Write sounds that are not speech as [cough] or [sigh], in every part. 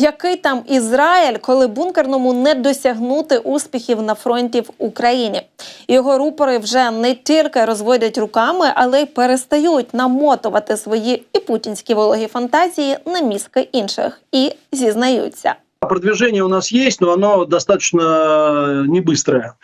Який там Ізраїль, коли бункерному не досягнути успіхів на фронті в Україні? Його рупори вже не тільки розводять руками, але й перестають намотувати свої і путінські вологі фантазії на мізки інших і зізнаються. Продвижение у нас есть, но оно достаточно не быстрое,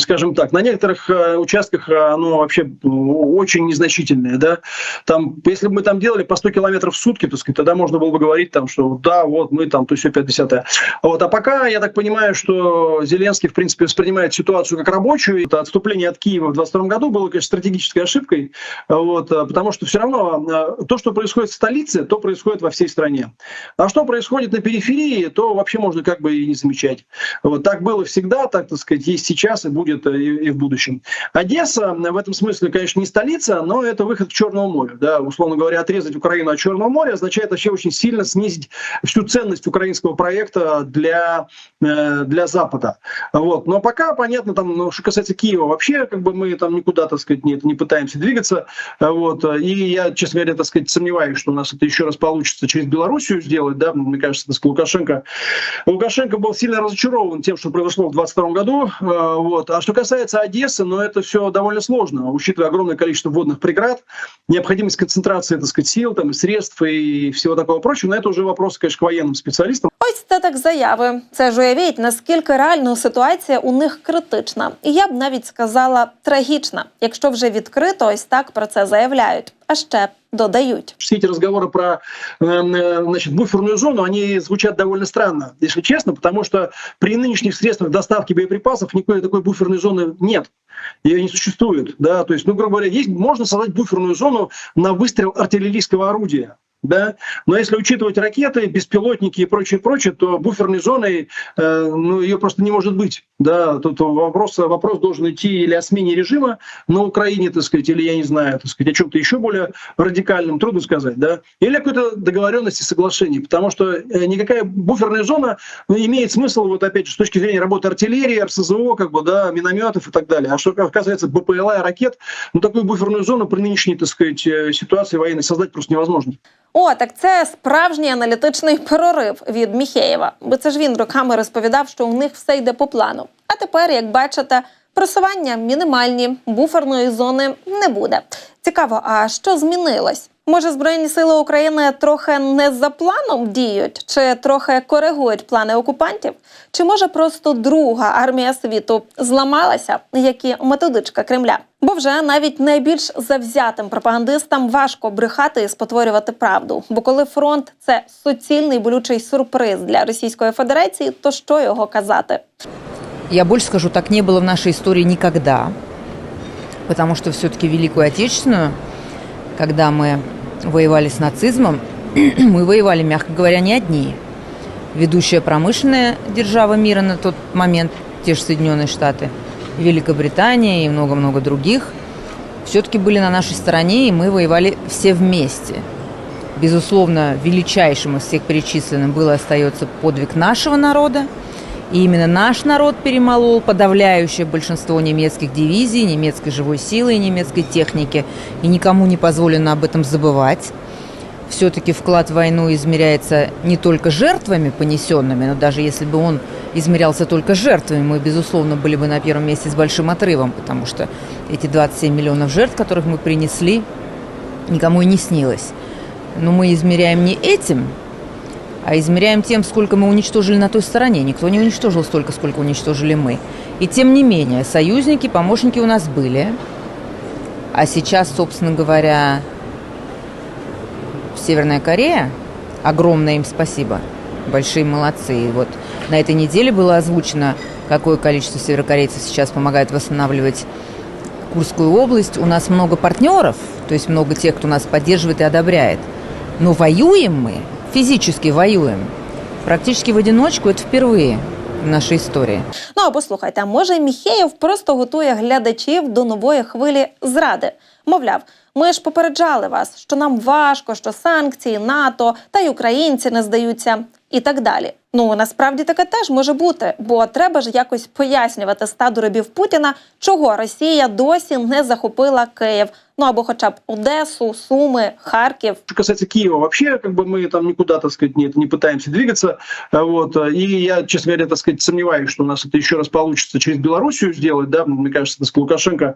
скажем так. На некоторых э, участках оно вообще очень незначительное, да. Там, если бы мы там делали по 100 километров в сутки, так сказать, тогда можно было бы говорить там, что да, вот мы там, то все 50 Вот, а пока я так понимаю, что Зеленский, в принципе, воспринимает ситуацию как рабочую. Это отступление от Киева в 22 году было, конечно, стратегической ошибкой, вот, потому что все равно э, то, что происходит в столице, то происходит во всей стране. А что происходит на периферии, то вообще можно как бы и не замечать. Вот так было всегда, так, так сказать, есть сейчас и будет э, и, и в будущем. Одесса в этом смысле, конечно, не столица, но это выход к Черному морю. Да, условно говоря, отрезать Украину от Черного моря означает вообще очень сильно снизить всю ценность украинского проекта для, э, для Запада. Вот. Но пока, понятно, там, ну, что касается Киева, вообще как бы мы там никуда, так сказать, не, не пытаемся двигаться. Вот. И я, честно говоря, так сказать, сомневаюсь, что у нас это еще раз получится через Белоруссию сделать. Да? Мне кажется, так сказать, Лукашенко Лукашенко был сильно разочарован тем, что произошло в 2022 году. Э, Вот. А что касается Одессы, ну это все довольно сложно, учитывая огромное количество водных преград, необходимость концентрации, так сказать, сил, там, средств и всего такого прочего. Но это уже вопрос, конечно, к военным специалистам. Ось це так заяви. Це ж уявіть, наскільки реально ситуація у них критична, і я б навіть сказала трагічна, якщо вже відкрито ось так про це заявляють. А ще додають. Все эти разговоры про э, э, значит, буферную зону, они звучат довольно странно, если честно, потому что при нынешних средствах доставки боеприпасов никакой такой буферной зоны нет. Ее не существует. Да? То есть, ну, грубо говоря, есть, можно создать буферную зону на выстрел артиллерийского орудия. Да? Но если учитывать ракеты, беспилотники и прочее, прочее, то буферной зоной э, ну, ее просто не может быть. Да? Тут вопрос, вопрос должен идти или о смене режима на Украине, так сказать, или, я не знаю, так сказать, о чем-то еще более радикальном, трудно сказать, да? или о какой-то договоренности, соглашении, потому что э, никакая буферная зона имеет смысл, вот опять же, с точки зрения работы артиллерии, РСЗО, как бы, да, минометов и так далее. А что касается БПЛА и ракет, ну, такую буферную зону при нынешней, так сказать, э, ситуации военной создать просто невозможно. О, так це справжній аналітичний прорив від Міхеєва. Бо це ж він роками розповідав, що у них все йде по плану. А тепер, як бачите, просування мінімальні, буферної зони не буде. Цікаво, а що змінилось? Може, Збройні сили України трохи не за планом діють, чи трохи коригують плани окупантів? Чи може просто друга армія світу зламалася, як і методичка Кремля? Бо вже навіть найбільш завзятим пропагандистам важко брехати і спотворювати правду. Бо коли фронт це суцільний болючий сюрприз для Російської Федерації, то що його казати? Я больше скажу, так не было в нашей истории никогда, потому что все-таки Великую Отечественную, когда мы воевали с нацизмом, [clears throat] мы воевали, мягко говоря, не одни. Ведущая промышленная держава мира на тот момент, те же Соединенные Штаты, Великобритания и много-много других, все-таки были на нашей стороне, и мы воевали все вместе. Безусловно, величайшим из всех перечисленным был и остается подвиг нашего народа, и именно наш народ перемолол подавляющее большинство немецких дивизий, немецкой живой силы и немецкой техники. И никому не позволено об этом забывать. Все-таки вклад в войну измеряется не только жертвами понесенными, но даже если бы он измерялся только жертвами, мы, безусловно, были бы на первом месте с большим отрывом, потому что эти 27 миллионов жертв, которых мы принесли, никому и не снилось. Но мы измеряем не этим, а измеряем тем, сколько мы уничтожили на той стороне. Никто не уничтожил столько, сколько уничтожили мы. И тем не менее, союзники, помощники у нас были. А сейчас, собственно говоря, Северная Корея, огромное им спасибо, большие молодцы. И вот на этой неделе было озвучено, какое количество северокорейцев сейчас помогает восстанавливать Курскую область. У нас много партнеров, то есть много тех, кто нас поддерживает и одобряет. Но воюем мы, физически воюем, практически в одиночку, это впервые в нашей історії. Ну або слухайте, а може Міхеєв просто готує глядачів до нової хвилі зради. Мовляв, ми ж попереджали вас, що нам важко, що санкції, НАТО та й українці не здаються, і так далі. Ну насправді таке теж може бути, бо треба ж якось пояснювати стаду рабів Путіна, чого Росія досі не захопила Київ. Ну або хоча б Одесу, Суми, Харків. Что касается Киева, вообще, как бы мы там никуда, так сказать, не, не пытаемся двигаться. Вот. И я, честно говоря, так сказать, сомневаюсь, что у нас это еще раз получится через Белоруссию сделать. Да? Мне кажется, так сказать, Лукашенко,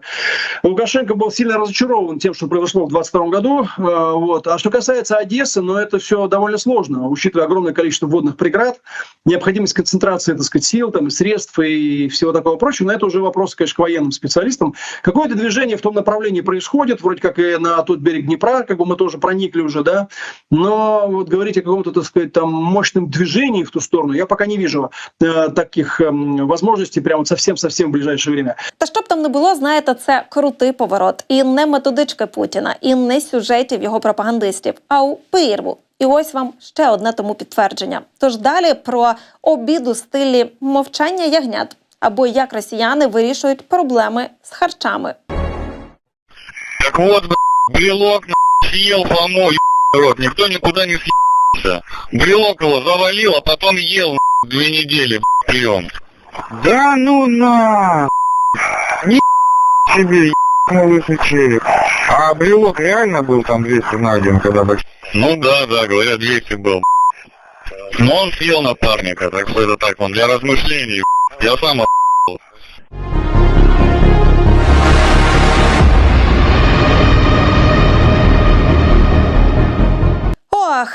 Лукашенко был сильно разочарован тем, что произошло в 2022 году. А, Вот. А что касается Одессы, ну, это все довольно сложно, учитывая огромное количество водных преград, необходимость концентрации, так сказать, сил, там, средств и всего такого прочего. Но это уже вопрос, конечно, к военным специалистам. Какое-то движение в том направлении происходит, вроде как и на тот берег Днепра, как бы мы тоже проникли уже, да, но вот говорить о каком-то, так сказать, там мощном движении в ту сторону, я пока не вижу э, таких э, возможностей прямо вот совсем-совсем в ближайшее время. Та щоб там не було, знаєте, це крутий поворот. І не методички Путіна, і не сюжетів його пропагандистів, а у прірву. І ось вам ще одне тому підтвердження. Тож далі про обід у стилі мовчання ягнят або як росіяни вирішують проблеми з харчами. Так вот, брелок съел ебаный рот, никто никуда не съебался. Брелок его завалил, а потом ел две недели прием. Да ну на! Не себе ебаный череп. А брелок реально был там 200 на один, когда бы... Ну да, да, говорят, 200 был. Но он съел напарника, так что это так, он для размышлений. Я сам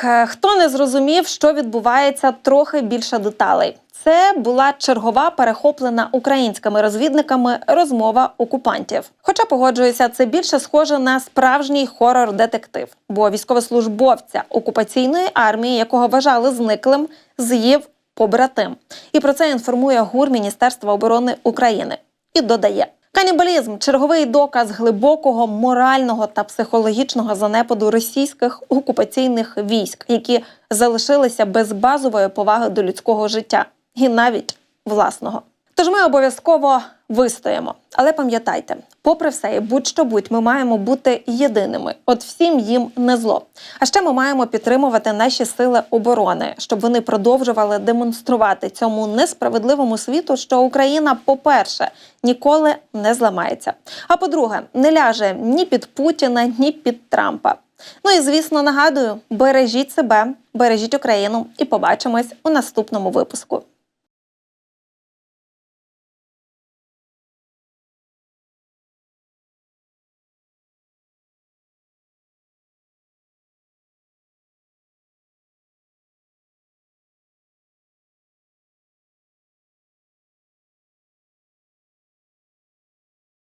Е, хто не зрозумів, що відбувається, трохи більше деталей. Це була чергова перехоплена українськими розвідниками розмова окупантів. Хоча погоджуюся, це більше схоже на справжній хорор-детектив, бо військовослужбовця окупаційної армії, якого вважали зниклим, з'їв побратим. І про це інформує ГУР Міністерства оборони України і додає. Канібалізм черговий доказ глибокого морального та психологічного занепаду російських окупаційних військ, які залишилися без базової поваги до людського життя і навіть власного. Тож ми обов'язково вистоїмо. Але пам'ятайте, попри все, і будь-що будь, ми маємо бути єдиними. От всім їм не зло. А ще ми маємо підтримувати наші сили оборони, щоб вони продовжували демонструвати цьому несправедливому світу, що Україна, по-перше, ніколи не зламається. А по-друге, не ляже ні під Путіна, ні під Трампа. Ну і звісно, нагадую: бережіть себе, бережіть Україну, і побачимось у наступному випуску.